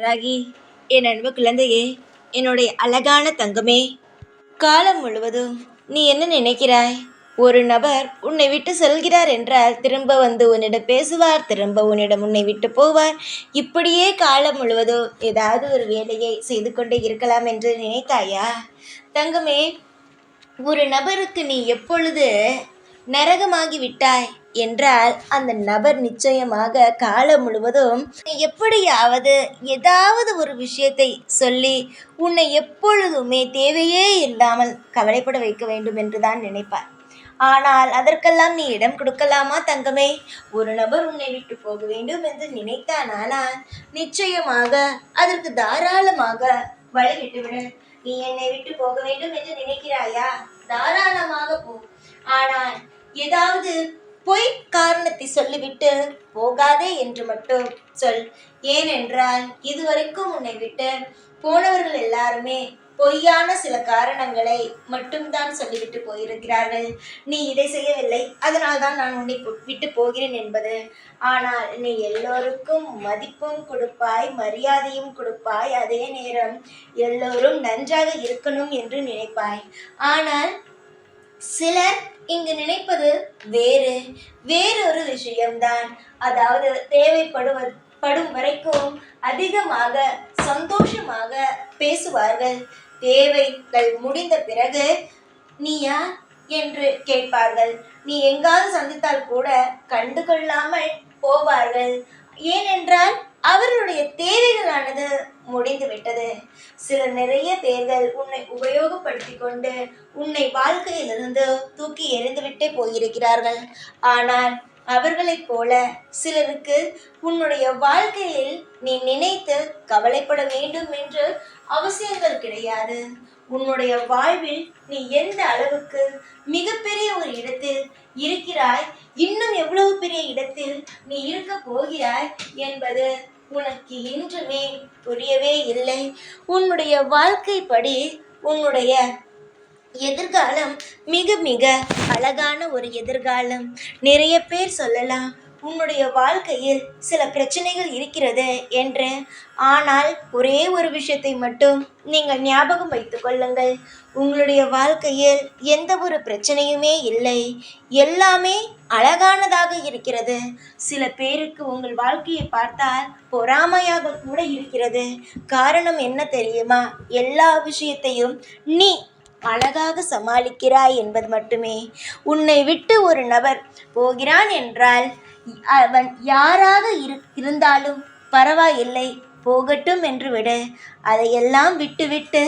ராகி என் அன்பு குழந்தையே என்னுடைய அழகான தங்கமே காலம் முழுவதும் நீ என்ன நினைக்கிறாய்? ஒரு நபர் உன்னை விட்டு செல்கிறார் என்றால் திரும்ப வந்து உன்னிடம் பேசுவார் திரும்ப உன்னிடம் உன்னை விட்டு போவார். இப்படியே காலம் முழுவதும் ஏதாவது ஒரு வேலையை செய்து கொண்டே இருக்கலாம் என்று நினைத்தாயா? தங்கமே ஒரு நபருக்கு நீ எப்பொழுது நரகமாகி விட்டாய் என்றால் அந்த நபர் நிச்சயமாக காலம் முழுவதும் எப்படியாவது ஏதாவது ஒரு விஷயத்தை சொல்லி உன்னை எப்பொழுதுமே தேவையே இல்லாமல் கவலைப்பட வைக்க வேண்டும் என்று தான் நினைப்பார். ஆனால் அதற்கெல்லாம் நீ இடம் கொடுக்கலாமா தங்கமே? ஒரு நபர் உன்னை விட்டு போக வேண்டும் என்று நினைத்தான் ஆனால் நிச்சயமாக அதற்கு தாராளமாக வழிவிட்டுவிட நீ என்னை விட்டு போக வேண்டும் என்று நினைக்கிறாயா? தாராளமாக போ. ஆனால் ஏதாவது பொய் காரணத்தை சொல்லிவிட்டு போகாதே என்று மட்டும் சொல். ஏனென்றால் இதுவரைக்கும் உன்னை விட்டு போனவர்கள் எல்லாருமே பொய்யான சில காரணங்களை மட்டும்தான் சொல்லிவிட்டு போயிருக்கிறார்கள். நீ இதை செய்யவில்லை. அதனால் தான் நான் உன்னை விட்டு போகிறேன் என்பது. ஆனால் நீ எல்லோருக்கும் மதிப்பும் கொடுப்பாய் மரியாதையும் கொடுப்பாய். அதே நேரம் எல்லோரும் நன்றாக இருக்கணும் என்று நினைப்பாய். ஆனால் சிலர் இங்கு நினைப்பது வேறு வேறொரு விஷயம்தான். அதாவது தேவைப்படுவது படும் வரைக்கும் அதிகமாக சந்தோஷமாக பேசுவார்கள். தேவைகள் முடிந்த பிறகு நீயா என்று கேட்பார்கள். நீ எங்காவது சந்தித்தால் கூட கண்டுகொள்ளாமல் போவார்கள். ஏனென்றால் அவர்களுடைய தேவைகளானது முடிந்து விட்டது. சில நிறைய பேர்கள் உன்னை உபயோகப்படுத்தி கொண்டு உன்னை வாழ்க்கையிலிருந்து தூக்கி எறிந்துவிட்டே போயிருக்கிறார்கள். ஆனால் அவர்களைப் போல சிலருக்கு உன்னுடைய வாழ்க்கையில் நீ நினைத்து கவலைப்பட வேண்டும் என்று அவசியம் கிடையாது. உன்னுடைய வாழ்வில் நீ எந்த அளவுக்கு மிகப்பெரிய ஒரு இடத்தில் இருக்கிறாய் இன்னும் எவ்வளவு பெரிய இடத்தில் நீ இருக்க போகிறாய் என்பது உனக்கு இன்றுமே புரியவே இல்லை. உன்னுடைய வாழ்க்கைப்படி உன்னுடைய எதிர்காலம் மிக மிக அழகான ஒரு எதிர்காலம். நிறைய பேர் சொல்லலாம் உன்னுடைய வாழ்க்கையில் சில பிரச்சனைகள் இருக்கிறது என்று. ஆனால் ஒரே ஒரு விஷயத்தை மட்டும் நீங்கள் ஞாபகம் வைத்துக் கொள்ளுங்கள். உங்களுடைய வாழ்க்கையில் எந்த ஒரு பிரச்சனையுமே இல்லை. எல்லாமே அழகானதாக இருக்கிறது. சில பேருக்கு உங்கள் வாழ்க்கையை பார்த்தால் பொறாமையாக கூட இருக்கிறது. காரணம் என்ன தெரியுமா? எல்லா விஷயத்தையும் நீ அழகாக சமாளிக்கிறாய் என்பது மட்டுமே. உன்னை விட்டு ஒரு நபர் போகிறான் என்றால் அவன் யாராக இரு இருந்தாலும் பரவாயில்லை போகட்டும் என்று விடு அதையெல்லாம் விட்டுவிட்டு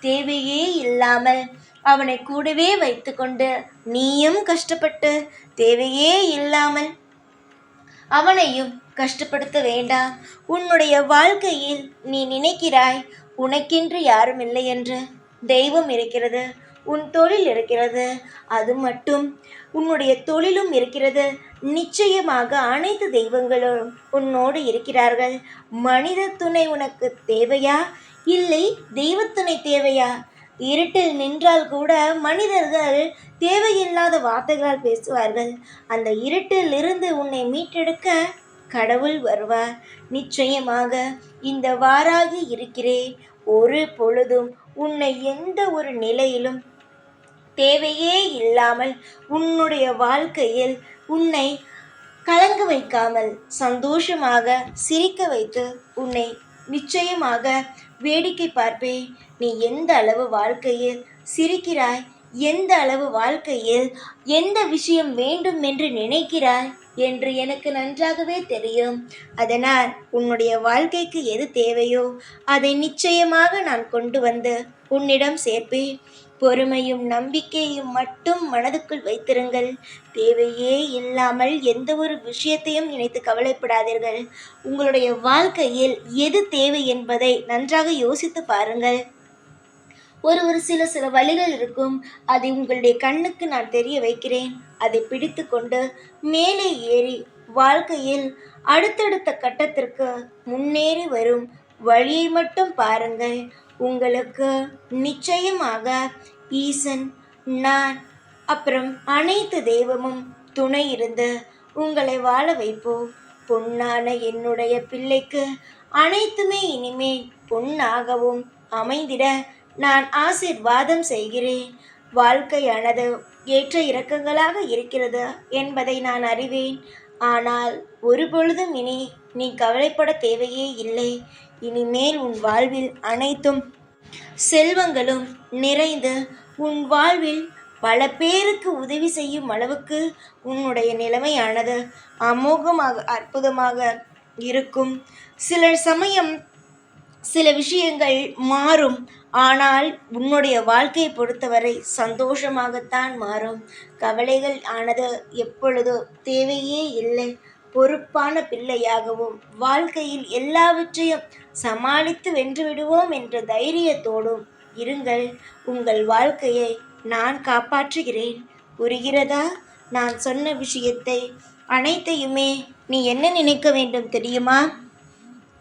தேவையே இல்லாமல் அவனை கூடவே வைத்துக்கொண்டு நீயும் கஷ்டப்பட்டு தேவையே இல்லாமல் அவனையும் கஷ்டப்படுத்த வேண்டாம் உன்னுடைய வாழ்க்கையில் நீ நினைக்கிறாய் உனக்கென்று யாரும் இல்லை என்று தெய்வம் இருக்கிறது. உன் தொழில் இருக்கிறது. அது மட்டும் உன்னுடைய தொழிலும் இருக்கிறது. நிச்சயமாக அனைத்து தெய்வங்களும் உன்னோடு இருக்கிறார்கள். மனித துணை உனக்கு தேவையா? இல்லை தெய்வத்துணை தேவையா? இருட்டில் நின்றால் கூட மனிதர்கள் தேவையில்லாத வார்த்தைகளால் பேசுவார்கள். அந்த இருட்டில் இருந்து உன்னை மீட்டெடுக்க கடவுள் வருவார். நிச்சயமாக இந்த வாராகி இருக்கிறேன். ஒரு பொழுதும் உன்னை எந்த ஒரு நிலையிலும் தேவையே இல்லாமல் உன்னுடைய வாழ்க்கையில் உன்னை கலங்க வைக்காமல் சந்தோஷமாக சிரிக்க வைத்து உன்னை நிச்சயமாக வேடிக்கை பார்ப்பேன் நீ எந்த அளவு வாழ்க்கையில் சிரிக்கிறாய்? எந்த அளவு வாழ்க்கையில் எந்த விஷயம் வேண்டும் என்று நினைக்கிறாய்? என்று எனக்கு நன்றாகவே தெரியும். அதனால் உன்னுடைய வாழ்க்கைக்கு எது தேவையோ அதை நிச்சயமாக நான் கொண்டு வந்து உன்னிடம் சேர்ப்பேன் பொறுமையும் நம்பிக்கையும் மட்டும் மனதுக்குள் வைத்திருங்கள். தேவையே இல்லாமல் எந்த ஒரு விஷயத்தையும் நினைத்து கவலைப்படாதீர்கள். உங்களுடைய வாழ்க்கையில் எது தேவை என்பதை நன்றாக யோசித்து பாருங்கள். ஒரு ஒரு சில சில வழிகள் இருக்கும். அதை உங்களுடைய கண்ணுக்கு நான் தெரிய வைக்கிறேன். அதை பிடித்து கொண்டு மேலே ஏறி வாழ்க்கையில் அடுத்தடுத்த கட்டத்திற்கு முன்னேறி வரும் வழியை மட்டும் பாருங்கள். உங்களுக்கு நிச்சயமாக ஈசன் நான் அப்புறம் அனைத்து தெய்வமும் துணை இருந்து உங்களை வாழ வைப்போம். பொன்னான என்னுடைய பிள்ளைக்கு அனைத்துமே இனிமேல் பொன்னாகவும் அமைந்திட நான் ஆசிர்வாதம் செய்கிறேன். வாழ்க்கையானது ஏற்ற இறக்கங்களாக இருக்கிறது என்பதை நான் அறிவேன். ஆனால் ஒரு பொழுதும் இனி நீ கவலைப்பட தேவையே இல்லை. இனிமேல் உன் வாழ்வில் அனைத்தும் செல்வங்களும் நிறைந்து உன் வாழ்வில் பல பேருக்கு உதவி செய்யும் அளவுக்கு உன்னுடைய நிலைமையானது அமோகமாக அற்புதமாக இருக்கும். சில சமயம் சில விஷயங்கள் மாறும். ஆனால் உன்னுடைய வாழ்க்கையை பொறுத்தவரை சந்தோஷமாகத்தான் மாறும். கவலைகள் ஆனது எப்பொழுதோ தேவையே இல்லை. பொறுப்பான பிள்ளையாகவும் வாழ்க்கையில் எல்லாவற்றையும் சமாளித்து வென்று விடுவோம் என்ற தைரியத்தோடும் இருங்கள். உங்கள் வாழ்க்கையை நான் காப்பாற்றுகிறேன். புரிகிறதா? நான் சொன்ன விஷயத்தை அனைத்தையுமே நீ என்ன நினைக்க வேண்டும் தெரியுமா?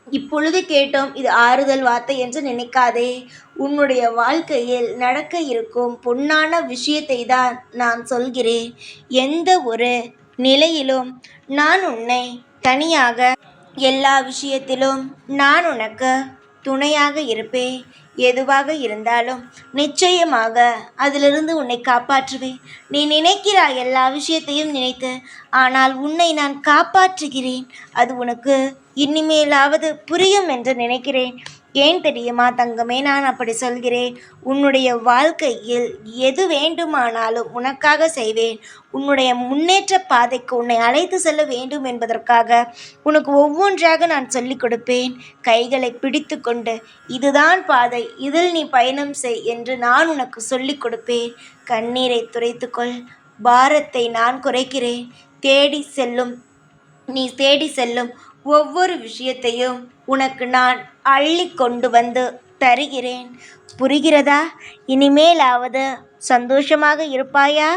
இப்பொழுது கேட்டோம் இது ஆறுதல் வார்த்தை என்று நினைக்காதே. உன்னுடைய வாழ்க்கையில் நடக்க இருக்கும் பொன்னான விஷயத்தை தான் நான் சொல்கிறேன். எந்த ஒரு நிலையிலும் நான் உன்னை தனியாக எல்லா விஷயத்திலும் நான் உனக்கு துணையாக இருப்பேன். எதுவாக இருந்தாலும் நிச்சயமாக அதிலிருந்து உன்னை காப்பாற்றுவேன். நீ நினைக்கிறாய் எல்லா விஷயத்தையும் நினைத்து ஆனால் உன்னை நான் காப்பாற்றுகிறேன். அது உனக்கு இனிமேலாவது புரியும் என்று நினைக்கிறேன். ஏன் தெரியுமா தங்கமே? நான் அப்படி சொல்கிறேன். உன்னுடைய வாழ்க்கையில் எது வேண்டுமானாலும் உனக்காக செய்வேன். உன்னுடைய முன்னேற்ற பாதைக்கு உன்னை அழைத்து செல்ல வேண்டும் என்பதற்காக உனக்கு ஒவ்வொன்றாக நான் சொல்லிக் கொடுப்பேன். கைகளை பிடித்து கொண்டு இதுதான் பாதை இதில் நீ பயணம் செய் என்று நான் உனக்கு சொல்லிக் கொடுப்பேன். கண்ணீரை துரைத்துக்கொள் பாரத்தை நான் குறைக்கிறேன். தேடி செல்லும் நீ தேடி செல்லும் ஒவ்வொரு விஷயத்தையும் உனக்கு நான் அள்ளி கொண்டு வந்து தருகிறேன். புரிகிறதா? இனிமேலாவது சந்தோஷமாக இருப்பாயா?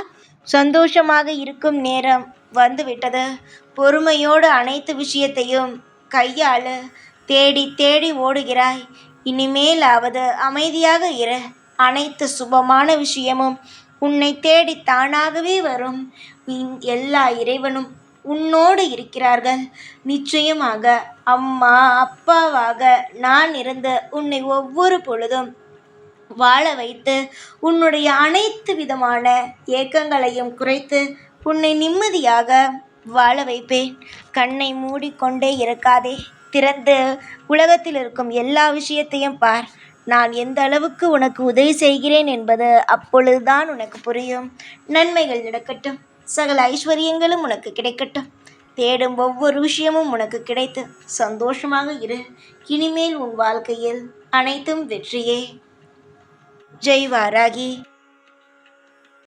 சந்தோஷமாக இருக்கும் நேரம் வந்துவிட்டது. பொறுமையோடு அனைத்து விஷயத்தையும் கையாள. தேடி தேடி ஓடுகிறாய். இனிமேலாவது அமைதியாக இரு. அனைத்து சுபமான விஷயமும் உன்னை தேடி தானாகவே வரும். எல்லா இறைவனும் உன்னோடு இருக்கிறார்கள். நிச்சயமாக அம்மா அப்பாவாக நான் இருந்து உன்னை ஒவ்வொரு பொழுதும் வாழ வைத்து உன்னுடைய அனைத்து விதமான ஏக்கங்களையும் குறைத்து உன்னை நிம்மதியாக வாழ வைப்பேன். கண்ணை மூடிக்கொண்டே இருக்காதே. திறந்து உலகத்தில் இருக்கும் எல்லா விஷயத்தையும் பார். நான் எந்த அளவுக்கு உனக்கு உதவி செய்கிறேன் என்பது அப்பொழுதுதான் உனக்கு புரியும். நன்மைகள் நடக்கட்டும். சகல ஐஸ்வர்யங்களும் உனக்கு கிடைக்கட்டும். தேடும் ஒவ்வொரு விஷயமும் உனக்கு கிடைத்து சந்தோஷமாக இரு. இனிமேல் உன் வாழ்க்கையில் அனைத்தும் வெற்றியே. ஜெய் வாராகி.